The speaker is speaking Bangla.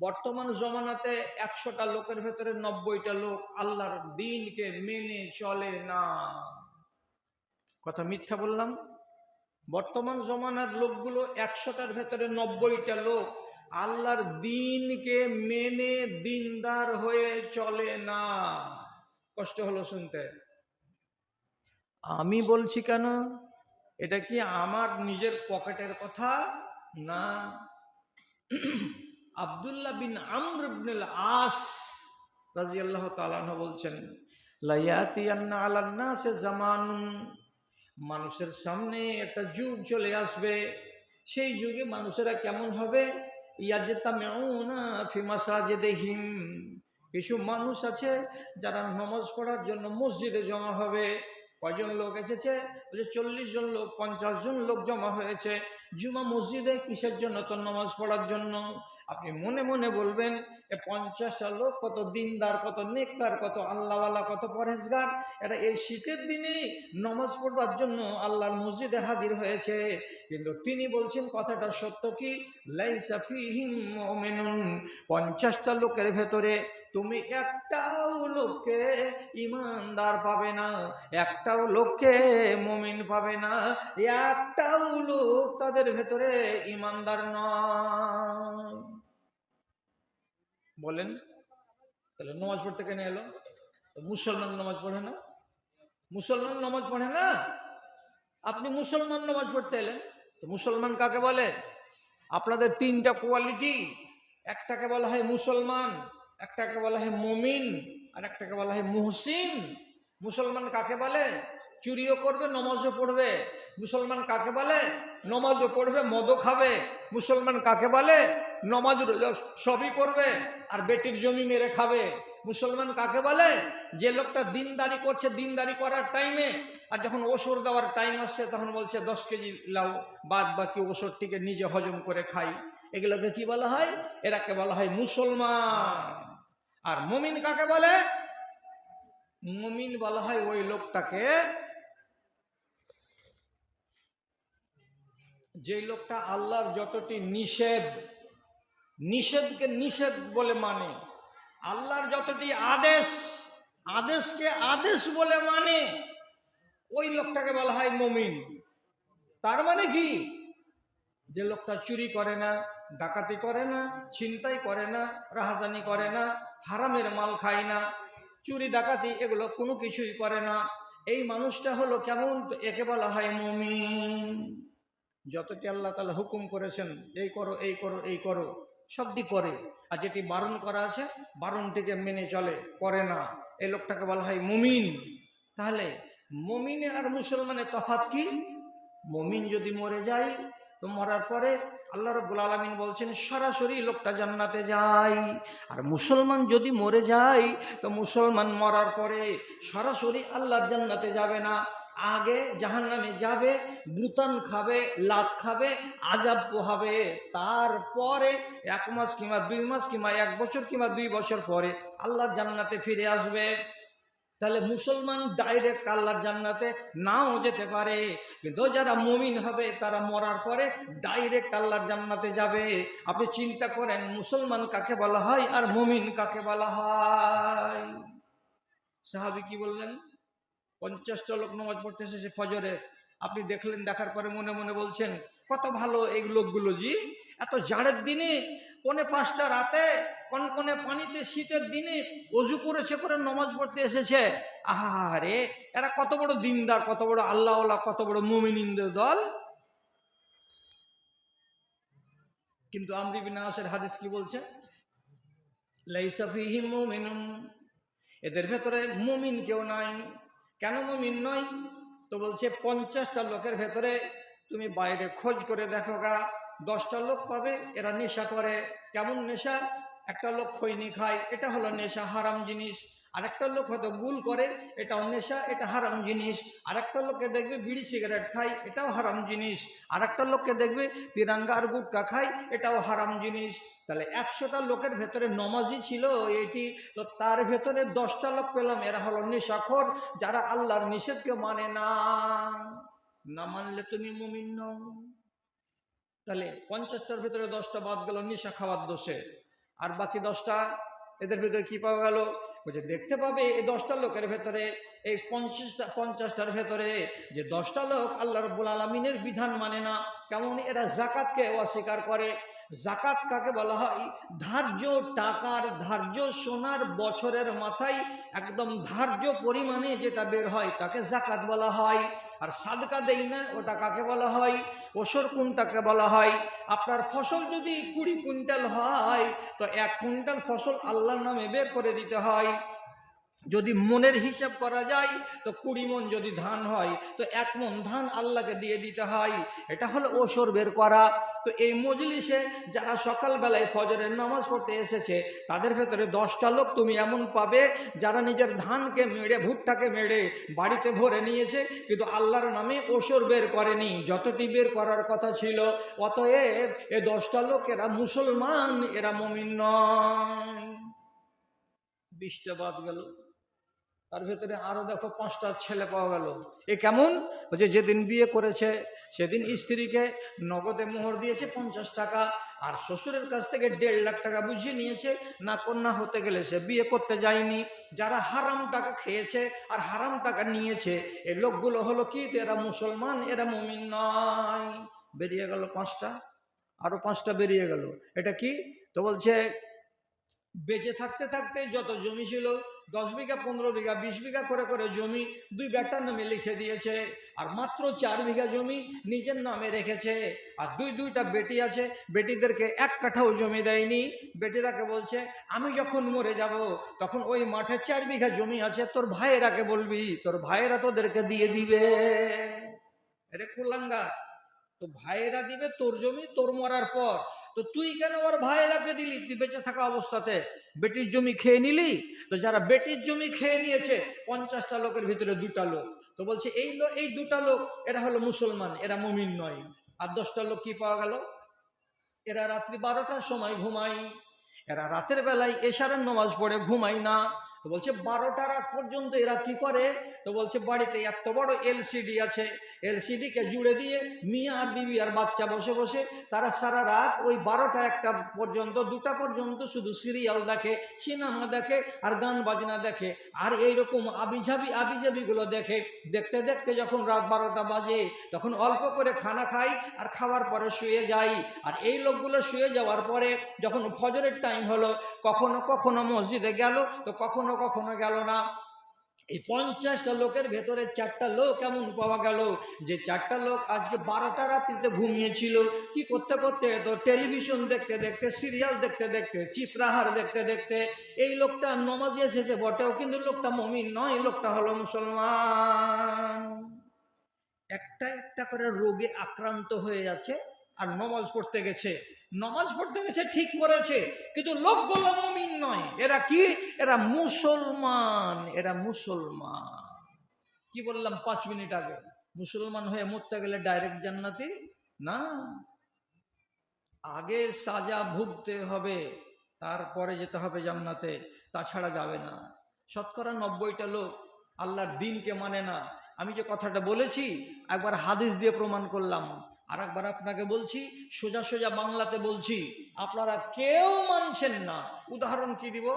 বর্তমান জমানাতে একশোটা লোকের ভেতরে নব্বইটা লোক আল্লাহর দিনকে মেনে চলে না। কথা মিথ্যা বললাম? বর্তমান জমানার লোকগুলো একশোটার ভেতরে নব্বইটা লোক আল্লাহর দিনকে মেনে দিনদার হয়ে চলে না। কষ্ট হলো শুনতে। আমি বলছি কেন? এটা কি আমার নিজের পকেটের কথা না? আব্দুল্লাহ বিন আমর আস রাজিয়াল্লাহ তাআলা বলছেন, লায়াতিয়ান্না আলান নাসে জামানুন। মানুষের সামনে একটা যুগ চলে আসবে। সেই যুগে মানুষেরা কেমন হবে? মাসাজিদিহিম। কিছু মানুষ আছে যারা নমাজ পড়ার জন্য মসজিদে জমা হবে। কয়জন লোক এসেছে? বলছে চল্লিশ জন লোক, পঞ্চাশ জন লোক জমা হয়েছে। জুমা মসজিদে কিসের জন্য? তো নমাজ পড়ার জন্য। আপনি মনে মনে বলবেন এ পঞ্চাশটা লোক, কত দিনদার, কত নেককার, কত আল্লাহওয়ালা, কত পরেজগার এটা এই শীতের দিনে নমাজ পড়বার জন্য আল্লাহর মসজিদে হাজির হয়েছে। কিন্তু তিনি বলছেন, কথাটা সত্য কি? পঞ্চাশটা লোকের ভেতরে তুমি একটাও লোককে ইমানদার পাবে না, একটাও লোককে মুমিন পাবে না, একটাও লোক তাদের ভেতরে ইমানদার নয়। বলেন, তাহলে নমাজ পড়তে কেন এলো? মুসলমান নামাজ পড়ে না? মুসলমান নামাজ পড়ে না? আপনি মুসলমান নামাজ পড়তে এলেন? তো মুসলমান কাকে বলে? আপনাদের তিনটা কোয়ালিটি, একটাকে বলা হয় মুসলমান, একটাকে বলা হয় মমিন, আর একটাকে বলা হয় মুহসিন। মুসলমান কাকে বলে? চুরিও করবে, নমাজও পড়বে। মুসলমান কাকে বলে? নমাজও পড়বে, মদও খাবে। মুসলমান কাকে বলে? নমাজ সবই করবে আর বেটির জমি মেরে খাবে। মুসলমান কাকে বলে? যে লোকটা দিনদারি করছে, দিনদারি করার টাইমে আর যখন ওষুধ দেওয়ার টাইম আসছে, তখন বলছে, দশ কেজি লাউ, বাদ বাকি ওষুধটিকে নিজে হজম করে খাই। এগুলোকে কি বলা হয়? এরাকে বলা হয় মুসলমান। আর মমিন কাকে বলে? মমিন বলা হয় ওই লোকটাকে যে লোকটা আল্লাহর যতটি নিষেধ, নিষেধকে নিষেধ বলে মানে আল্লাহর যতটি আদেশ, আদেশকে আদেশ বলে মানে ওই লোকটাকে বলা হয় মমিন। তার মানে কি? যে লোকটা চুরি করে না, ডাকাতি করে না, ছিনতাই করে না, রাহাজানি করে না, হারামের মাল খায় না, চুরি, ডাকাতি এগুলো কোনো কিছুই করে না। এই মানুষটা হলো কেমন? একে বলা হয় মমিন। যতটি আল্লাহ তালা হুকুম করেছেন, এই করো এই করো এই করো, সবটি করে। আর যেটি বারণ করা আছে, বারণটিকে মেনে চলে, করে না। এই লোকটাকে বলা হয় মুমিন। তাহলে মমিনে আর মুসলমানের তফাত কি? মমিন যদি মরে যায়, তো মরার পরে আল্লাহ রব্বুল আলমিন বলছেন, সরাসরি লোকটা জান্নাতে যায়। আর মুসলমান যদি মরে যায়, তো মুসলমান মরার পরে সরাসরি আল্লাহর জান্নাতে যাবে না। আগে জাহান্নামে যাবে, বুতান খাবে, লাত খাবে আজাব পোহাবে। তারপরে এক মাস কিংবা দুই মাস কিংবা এক বছর কিংবা দুই বছর পরে আল্লাহ জান্নাতে ফিরে আসবে। তাহলে মুসলমান ডাইরেক্ট আল্লাহর জান্নাতে নাও যেতে পারে। কিন্তু যারা মুমিন হবে, তারা মরার পরে ডাইরেক্ট আল্লাহর জান্নাতে যাবে। আপনি চিন্তা করেন, মুসলমান কাকে বলা হয় আর মুমিন কাকে বলা হয়? সাহাবি কি বললেন? পঞ্চাশটা লোক নামাজ পড়তে এসেছে ফজরে। আপনি দেখলেন, দেখার পরে মনে মনে বলছেন, কত ভালো এই লোকগুলো জি। এত জাড়ের দিনে, পনে পাঁচটা রাতে, কনকনে পানিতে শীতের দিনে অজু করে সে করে নমাজ পড়তে এসেছে। আহারে এরা কত বড় দিনদার, কত বড় আল্লাহ কত বড় মুমিনিনদের দল। কিন্তু আমরি বিন আসের হাদিস কি বলছে? লাইসা ফিহিম মুমিনুন। এদের ভেতরে মুমিন কেউ নাই। কেন মমিন নয়? তো বলছে, পঞ্চাশটা লোকের ভেতরে তুমি বাইরে খোঁজ করে দেখো গা, দশটা লোক পাবে, এরা নেশা করে। কেমন নেশা? একটা লোক খৈনি খায়, এটা হলো নেশা, হারাম জিনিস। আরেকটা লোক হয়তো গুল করে এটাও নেশা এটা হারাম জিনিস। আরেকটা লোককে দেখবে বিড়ি সিগারেট খায়, এটাও হারাম জিনিস। আরেকটা লোককে দেখবে তিরাঙ্গা আর গুটকা খায়, এটাও হারাম জিনিস। তাহলে একশোটা লোকের ভেতরে নমাজি ছিল এটি, তো তার ভেতরে দশটা লোক পেলাম, এরা হলো নেশাখোর, যারা আল্লাহর নিষেধকে মানে না। না মানলে তুমি মুমিন তাহলে পঞ্চাশটার ভেতরে দশটা বাদ গেল, নেশা খাওয়ার দোষে। আর বাকি দশটা, এদের ভেতরে কি পাওয়া গেল? বলছে দেখতে পাবে এই দশটা লোকের ভেতরে, এই পঞ্চাশটা, পঞ্চাশটার ভেতরে যে দশটা লোক আল্লাহ রব্বুল আলমিনের বিধান মানে না। কেমন এরা জাকাতকে অস্বীকার করে জাকাত কাকে বলা হয়? ধার্য টাকার, ধার্য সোনার বছরের মাথায় একদম ধার্য পরিমাণে যেটা বের হয় তাকে জাকাত বলা হয়। আর সাদকা দেই না, ওটা কাকে বলা হয়? ওসর কোনটাকে বলা হয়? আপনার ফসল যদি কুড়ি কুইন্টাল হয়, তো এক কুইন্টাল ফসল আল্লাহর নামে বের করে দিতে হয়। যদি মনের হিসাব করা যায়, তো কুড়ি মন যদি ধান হয়, তো এক মন ধান আল্লাহকে দিয়ে দিতে হয়। এটা হলো ওসর বের করা। তো এই মজলিসে যারা সকালবেলায় ফজরের নামাজ পড়তে এসেছে, তাদের ভেতরে দশটা লোক তুমি এমন পাবে, যারা নিজের ধানকে মেড়ে, ভুট্টাকে মেড়ে বাড়িতে ভরে নিয়েছে, কিন্তু আল্লাহর নামে ওসর বের করেনি। যতটি বের করার কথা ছিল, অতএব এ দশটা লোক এরা মুসলমান, এরা মমিন নয়। বাদ গেল। তার ভেতরে আরও দেখো পাঁচটা ছেলে পাওয়া গেল। এ কেমন? বলছে যেদিন বিয়ে করেছে, সেদিন স্ত্রীকে নগদে মোহর দিয়েছে পঞ্চাশ টাকা, আর শ্বশুরের কাছ থেকে দেড় লাখ টাকা বুঝিয়ে নিয়েছে, না কন্যা হতে গেলে সে বিয়ে করতে যায়নি। যারা হারাম টাকা খেয়েছে আর হারাম টাকা নিয়েছে, এ লোকগুলো হলো কি? এরা মুসলমান, এরা মমিন নয়। বেরিয়ে গেল পাঁচটা, আরও পাঁচটা বেরিয়ে গেল। এটা কি? তো বলছে, বেঁচে থাকতে থাকতে যত জমি ছিল দশ বিঘা, পনেরো বিঘা, বিশ বিঘা করে করে জমি দুই বেটার নামে লিখে দিয়েছে। আর মাত্র চার বিঘা জমি নিজের নামে রেখেছে। আর দুই দুইটা বেটি আছে, বেটিদেরকে এক কাঠাও জমি দেয়নি। বেটিরাকে বলছে, আমি যখন মরে যাব, তখন ওই মাঠে চার বিঘা জমি আছে, তোর ভাইয়েরাকে বলবি, তোর ভাইয়েরা তোদেরকে দিয়ে দিবে। আরে কুলাঙ্গা তো ভাইয়েরা দিবে তোর জমি, তোর মরার পর। তো তুই কেন ওর ভাইয়েরাকে দিলি? তুই বেঁচে থাকা অবস্থাতে। বেটির জমি খেয়ে নিলি? তো যারা বেটির জমি খেয়ে নিয়েছে, পঞ্চাশটা লোকের ভিতরে দুটা লোক। তো বলছে, এই লো, এই দুটা লোক, এরা হলো মুসলমান, এরা মমিন নয়। আর দশটা লোক কি পাওয়া গেল? এরা রাত্রি বারোটার সময় ঘুমাই এরা রাতের বেলায় এশারের নামাজ পড়ে ঘুমাই না। তো বলছে, বারোটার আগ পর্যন্ত এরা কি করে? তো বলছে, বাড়িতে এত বড় এলসিডি আছে। এলসিডিকে জুড়ে দিয়ে মিয়া আর বিবি আর বাচ্চা বসে বসে তারা সারা রাত ওই বারোটা একটা পর্যন্ত, দুটা পর্যন্ত শুধু সিরিয়াল দেখে, সিনেমা দেখে আর গান বাজনা দেখে। আর এইরকম আবিঝাবি আবিজাবিগুলো দেখে। দেখতে দেখতে যখন রাত বারোটা বাজে, তখন অল্প করে খানা খাই আর খাওয়ার পরে শুয়ে যাই। আর এই লোকগুলো শুয়ে যাওয়ার পরে যখন ফজরের টাইম হলো, কখনো কখনো মসজিদে গেল, তো কখনো কখনো কখনো গেল না। এই পঞ্চাশটা লোকের ভেতরে চারটা লোক এমন পাওয়া গেল যে চারটা লোক আজকে বারোটা রাত্রিতে ঘুমিয়েছিল। কি করতে করতে তো টেলিভিশন দেখতে দেখতে, সিরিয়াল দেখতে দেখতে, চিত্রাহার দেখতে দেখতে এই লোকটা নমাজে এসেছে বটেও, কিন্তু লোকটা মমিন নয় লোকটা হলো মুসলমান। একটা একটা করে রোগে আক্রান্ত হয়ে যাচ্ছে আর নমাজ পড়তে গেছে। নমাজ পড়তে গেছে, ঠিক করেছে। কিন্তু লোকগুলো মমিন নয়। এরা কি? এরা মুসলমান। এরা মুসলমান। কি বললাম পাঁচ মিনিট আগে? মুসলমান হয়ে মরতে গেলে ডাইরেক্ট জান্নাতি? না। আগে সাজা ভুগতে হবে, তারপরে যেতে হবে জান্নাতে। তাছাড়া যাবে না। শতকরা নব্বইটা লোক আল্লাহর দিনকে মানে না। আমি যে কথাটা বলেছি, একবার হাদিস দিয়ে প্রমাণ করলাম। আর একবার আপনাকে বলছি, সোজা সোজা বাংলাতে বলছি, আপনারা কেউ মানছেন না। উদাহরণ কি দিব?